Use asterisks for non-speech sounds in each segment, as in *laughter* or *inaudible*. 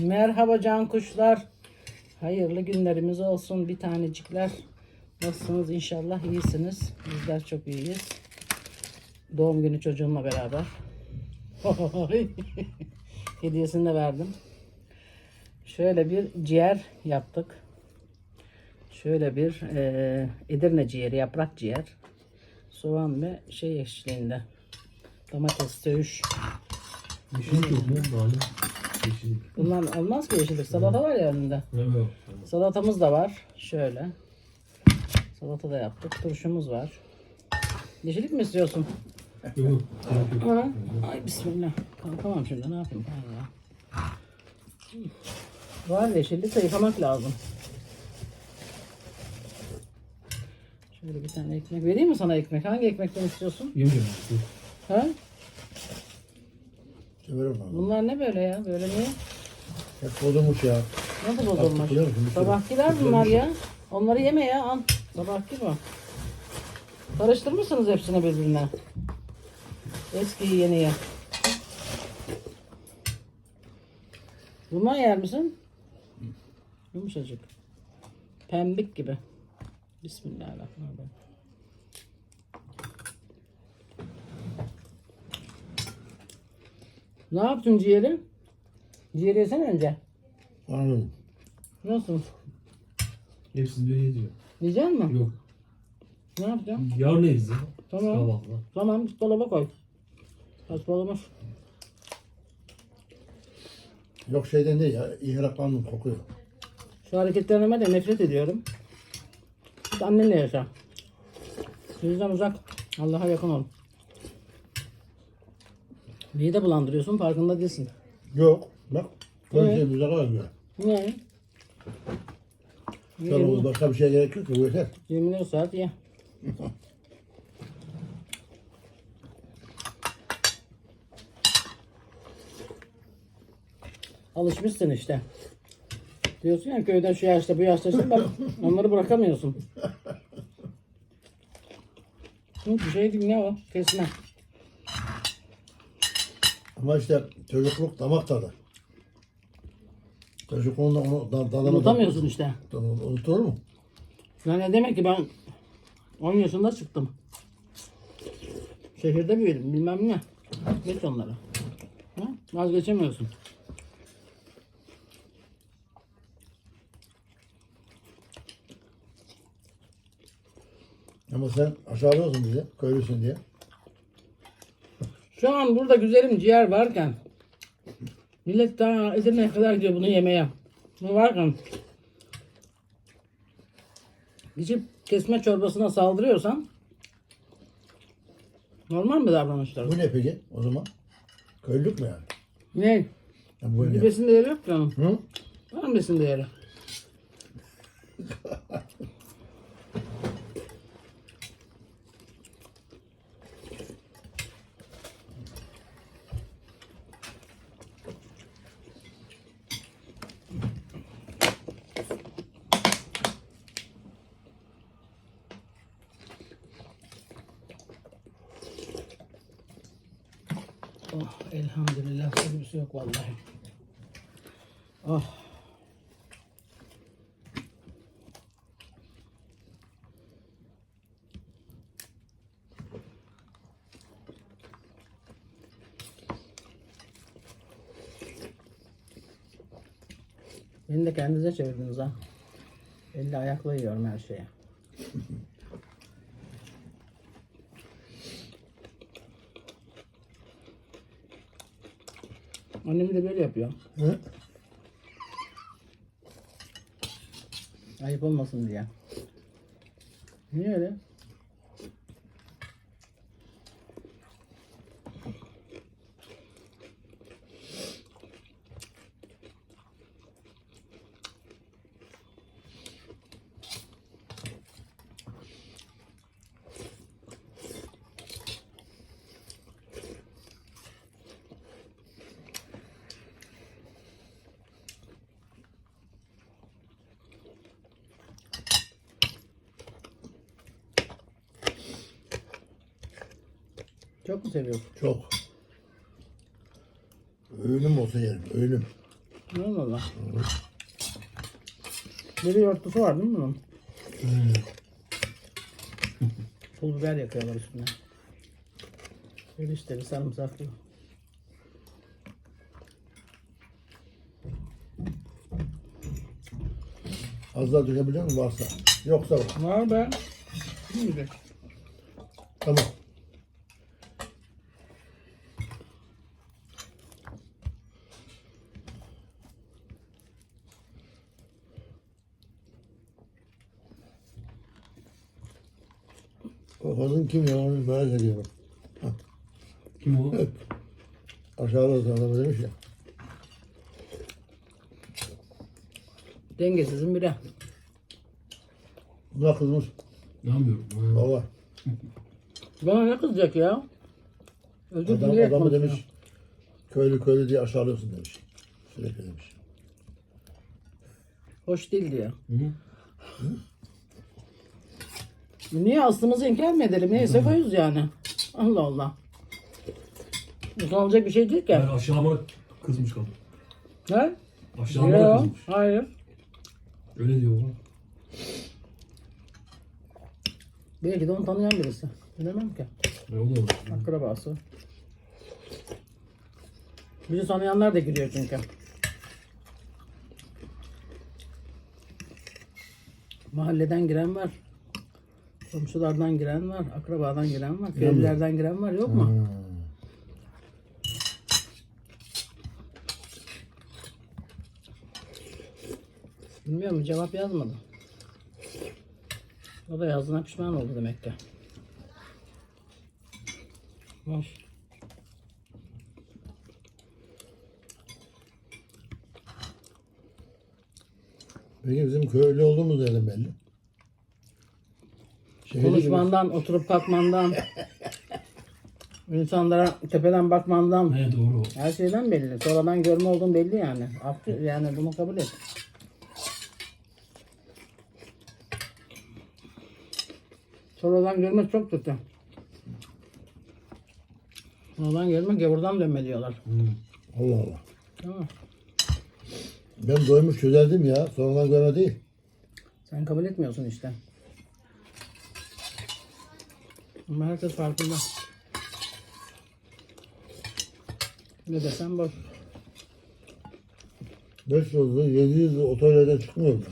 Merhaba can kuşlar. Hayırlı günlerimiz olsun bir tanecikler. Nasılsınız inşallah iyisiniz. Bizler çok iyiyiz. Doğum günü çocuğumla beraber. *laughs* Hediyesini de verdim. Şöyle bir ciğer yaptık. Şöyle bir eee Edirne ciğeri, yaprak ciğer. Soğan ve şey eşliğinde. Domates, söğüş. Yeşillik yok mu? Yeşillik. Bundan olmaz ki yeşillik. Salata var ya önünde. Yok. Salatamız da var. Şöyle. Salata da yaptık. Turşumuz var. Yeşillik mi istiyorsun? Yok. Ha? Ay bismillah. Kalkamam şimdi. Ne yapayım ya? Var yeşillik de yıkamak lazım. Şöyle bir tane ekmek. Vereyim mi sana ekmek? Hangi ekmekten istiyorsun? Yemiyorum. Ha? Severim abi. Bunlar ne böyle ya? Böyle niye? Hep bozulmuş ya. Nasıl bozulmuş? Sürü- Sabahkiler bunlar ya. Onları yeme ya. Al. Sabahki bu. Karıştırmışsınız hepsini birbirine. Eskiyi yeniyi. Bundan yer misin? Yumuşacık. Pembik gibi. Bismillahirrahmanirrahim. Ne yaptın ciğeri? Ciğeri yesene önce. Anladım. Nasıl? Hepsini böyle yediyor. Yiyecek misin? Yok. Ne yapacağım? Yarın yeriz ya. Tamam. Sabahla. Tamam dolaba koy. Saçmalamış. Yok şeyden değil ya. İhraklandım kokuyor. Şu hareketlerime de nefret ediyorum. Git annenle yaşa. Sizden uzak. Allah'a yakın ol. Mide bulandırıyorsun farkında değilsin. Yok. Bak. Böyle Evet. şey bize güzel. Ne? Çorumuz başka bir şey gerek yok ki. Bu yeter. 24 saat ye. Alışmışsın işte. Diyorsun ya köyden şu yaşta bu yaşta işte bak onları bırakamıyorsun. Hı, bir şey değil ne o? Kesme. Ama işte çocukluk damak tadı. Çocukluğunda onu da, tadını Unutamıyorsun işte. Unutulur mu? Yani demek ki ben 10 yaşında çıktım. Şehirde büyüdüm bilmem ne. Geç onları. Ha? Vazgeçemiyorsun. Ama sen aşağılıyorsun bizi. Köylüsün diye. Şu an burada güzelim ciğer varken millet daha Edirne'ye kadar gidiyor bunu yemeye. Bu varken gidip kesme çorbasına saldırıyorsan normal mi davranışlar? Bu ne peki o zaman? Köylülük mü yani? Ne? Ya bu ne? Besin değeri yok onun. Hı? Var mı besin değeri? *laughs* Oh elhamdülillah bir yok vallahi. Oh. Beni de kendinize çevirdiniz ha. Elle ayakla yiyorum her şeye. Annem de böyle yapıyor. Hı? Ayıp olmasın diye. Niye öyle? Çok mu seviyorsun? Çok. Öğünüm olsa yerim. Öğünüm. Allah Allah. Biri örtüsü var değil mi bunun? Hmm. Pul biber yakıyorlar üstüne. Erişteli sarımsaklı. Az daha dökebiliyor musun varsa? Yoksa var. Var be. Şimdi. Tamam. O kadın kim Onu merak ediyorum. Kim o? Aşağıda da adamı demiş ya. Dengesizin biri. Buna kızmış. İnanmıyorum. Ha. Baba. Bana ne kızacak ya? Özür Adam, dileyerek adamı konuşuyor. demiş. Köylü köylü diye aşağılıyorsun demiş. Sürekli demiş. Hoş değil diyor. Hı? Niye aslımızı inkar mı edelim? Neyse koyuz yani. Allah Allah. Utanılacak bir şey değil ki. Yani aşağıma kızmış kadın. Ha? Aşağıma da Yok. kızmış. Hayır. Öyle diyor baba. Belki de onu tanıyan birisi. Bilemem ki. Ne o da olur. Akrabası. Bizi tanıyanlar da gülüyor çünkü. Mahalleden giren var. Komşulardan giren var. Akrabadan giren var. Köylülerden giren var. Yok mu? Hmm. Bilmiyorum cevap yazmadı. O da yazdığına pişman oldu demek ki. Hoş. Peki bizim köylü olduğumuz nereden belli? Şehirli Konuşmandan, oturup kalkmandan, insanlara tepeden bakmandan, Ne doğru her şeyden belli. Sonradan görme olduğun belli yani. Yani bunu kabul et. Sonradan görme çok kötü. Sonradan görme gavurdan dönme diyorlar. Hı. Allah Allah. Tamam. Ben doymuş çözeldim ya. Sonradan görme değil. Sen kabul etmiyorsun işte. Ama herkes farkında. Ne desem boş. 5 yıldızlı 7 yıldızlı otellerden çıkmıyorum.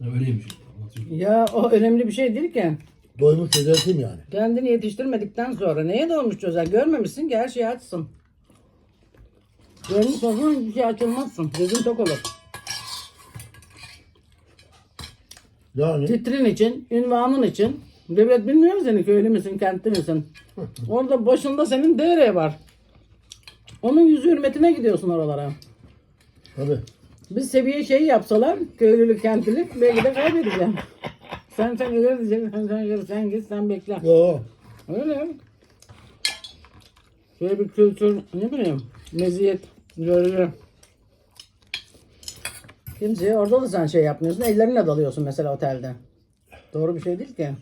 Ha, öyleymiş. Ya o önemli bir şey değil ki. Doymuş çözeltim yani. Kendini yetiştirmedikten sonra neye dolmuş çözer? Görmemişsin ki her şeyi açsın. Görmüş olsan hiçbir şey açılmazsın. Gözün tok olur. Yani Titrin için, ünvanın için. Devlet bilmiyor seni köylü müsün, kentli misin? *laughs* Orada başında senin değeri var. Onun yüzü hürmetine gidiyorsun oralara. tabii. Bir seviye şey yapsalar, köylülük, kentlilik belki de kaybedeceğim. *laughs* sen sen ileri diyeceksin, sen sen ileri, sen git, sen bekle. Yo. Öyle. Şöyle bir kültür, ne bileyim, meziyet, görülü. Kimseye orada da sen şey yapmıyorsun, ellerinle dalıyorsun mesela otelde. Doğru bir şey değil ki. E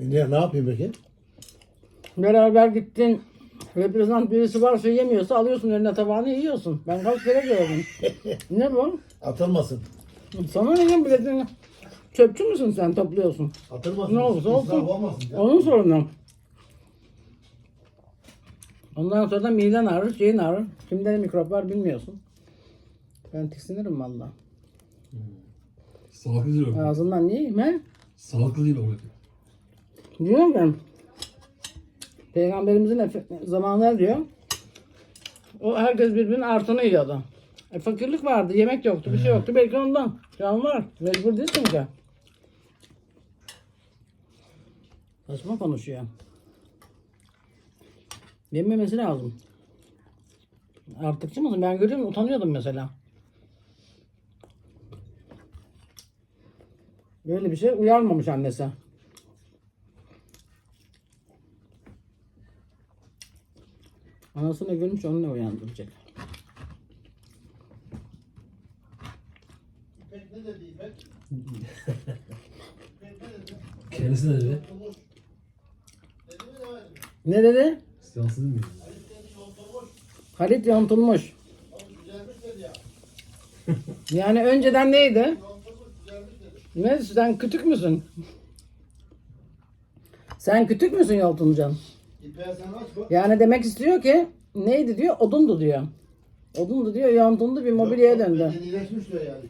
*laughs* ne, ne yapayım peki? Beraber gittin, reprezentant birisi varsa yemiyorsa alıyorsun eline tabağını yiyorsun. Ben kaç kere gördüm. *laughs* ne bu? Atılmasın. Sana ne lan biletini? Çöpçü müsün sen topluyorsun? Atılmasın. Ne olursa olsun. İsraf olmasın ya. Onun sorunu. Ondan sonra da miden ağrır, şeyin ağrır. Kimde mikrop var bilmiyorsun. Ben tiksinirim valla. Sağlıklı değil o. Ağzından niye yiyeyim he? Sağlıklı değil o. Diyorum ben. Peygamberimizin zamanlar diyor. O herkes birbirinin artını yiyordu. E, fakirlik vardı, yemek yoktu, bir şey yoktu. Belki ondan. Can var. Mecbur değilsin ki. Saçma konuşuyor. Yememesi lazım. Artıkçı mısın? Ben görüyorum utanıyordum mesela. Böyle bir şey uyarmamış annesi. Anasını görmüş onunla uyandıracak. Kendisi ne dedi? Ne dedi? Değil mi? Halit yontulmuş. Yani önceden neydi? Ne sen kütük müsün? Sen kütük müsün Yoltuncan? Yani demek istiyor ki neydi diyor? Odundu diyor. Odundu diyor, yontuldu bir mobilyaya döndü. Yenileşmiş diyor yani.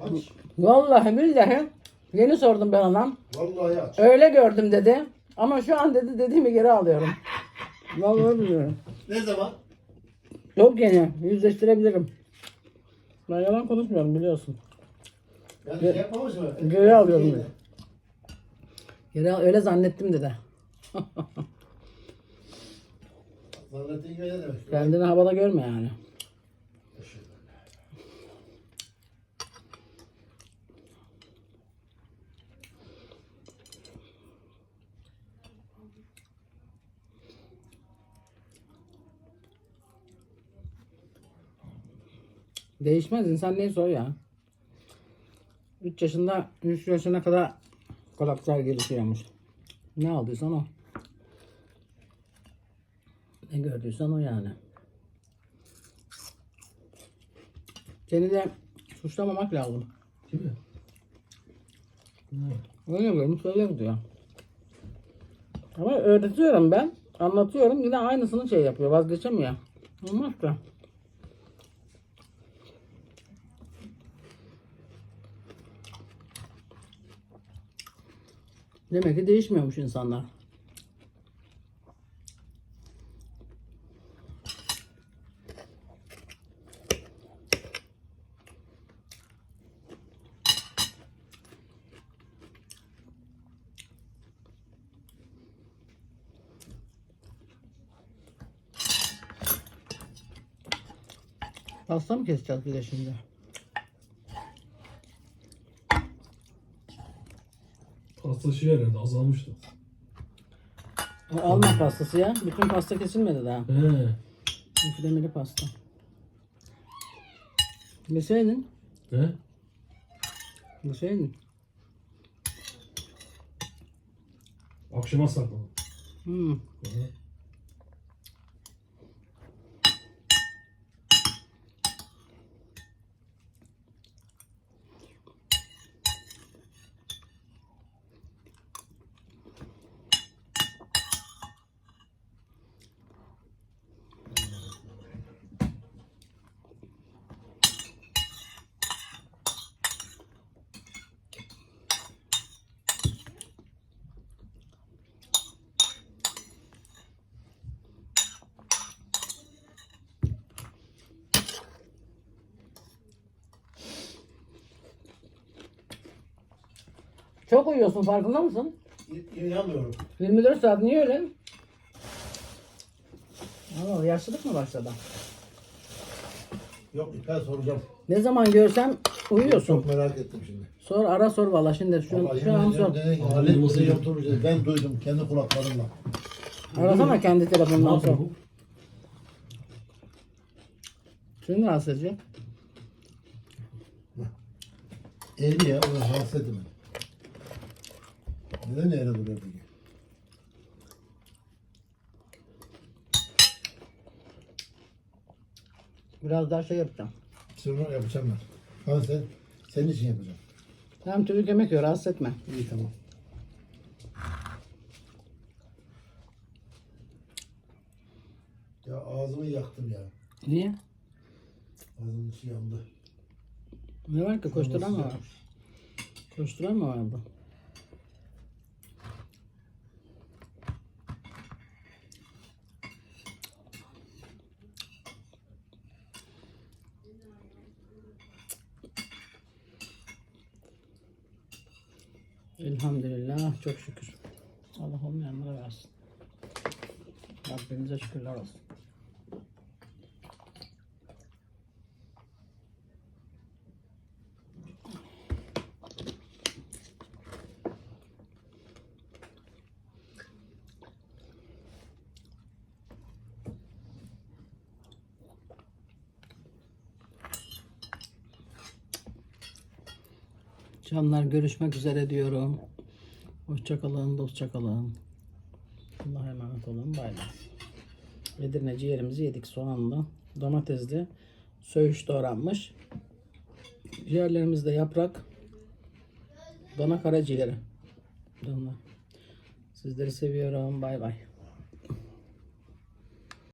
Aç. Vallahi billahi yeni sordum ben ona. Vallahi aç. Öyle gördüm dedi. Ama şu an dedi dediğimi geri alıyorum. Vallahi biliyorum. Ne zaman? Çok yeni. Yüzleştirebilirim. Ben yalan konuşmuyorum biliyorsun. Yani şey yapmamış mı? Geri alıyorum dedi. Geri al, öyle zannettim dedi. *laughs* Zannettiğin gibi ne demek? Kendini havada görme yani. Değişmez insan neyse o ya. 3 yaşında 3 yaşına kadar karakter gelişiyormuş. Ne aldıysan o. Ne gördüysen o yani. Seni de suçlamamak lazım. Değil mi? Ne? Öyle görmüş öyle gidiyor. Ama öğretiyorum ben. Anlatıyorum yine aynısını şey yapıyor vazgeçemiyor. Olmaz da. Demek ki değişmiyormuş insanlar. Pasta mı keseceğiz bir de şimdi? Pasta şey herhalde azalmıştı. O alma pastası ya. Bütün pasta kesilmedi daha. He. Üflemeli pasta. Yeseydin. He? Yeseydin. Akşama sakladım. Hmm. Hı. Çok uyuyorsun farkında mısın? İ- İnanmıyorum. 24 saat niye öyle? Allah yaşlılık mı başladı? Yok İpek'e soracağım. Ne zaman görsem uyuyorsun. Çok merak ettim şimdi. Sor ara sor valla şimdi şu, şu an sor. ediyorum dedi ki, Abi, Halit nasıl bizi ya? yokturmuş dedi. Ben duydum kendi kulaklarımla. Arasana kendi telefonundan sor. Seni rahatsız edecek. Eli ya onu rahatsız etme. Neden yere duruyor peki? Biraz daha şey yapacağım. Sonra yapacağım ben. Ha sen, senin için yapacağım. Tamam çocuk yemek yiyor rahatsız etme. İyi tamam. Ya ağzımı yaktım ya. Niye? Ağzımın içi yandı. Ne var ki koşturan mı var? Koşturan mı vardı? Elhamdülillah çok şükür. Allah olmayanlara versin. Rabbimize şükürler olsun. Canlar görüşmek üzere diyorum. Hoşçakalın, dostça kalın. Allah'a emanet olun. Bay bay. Edirne ciğerimizi yedik soğanlı, domatesli, söğüş doğranmış. Ciğerlerimizde yaprak, dana karaciğeri. Dana. Sizleri seviyorum. Bay bay.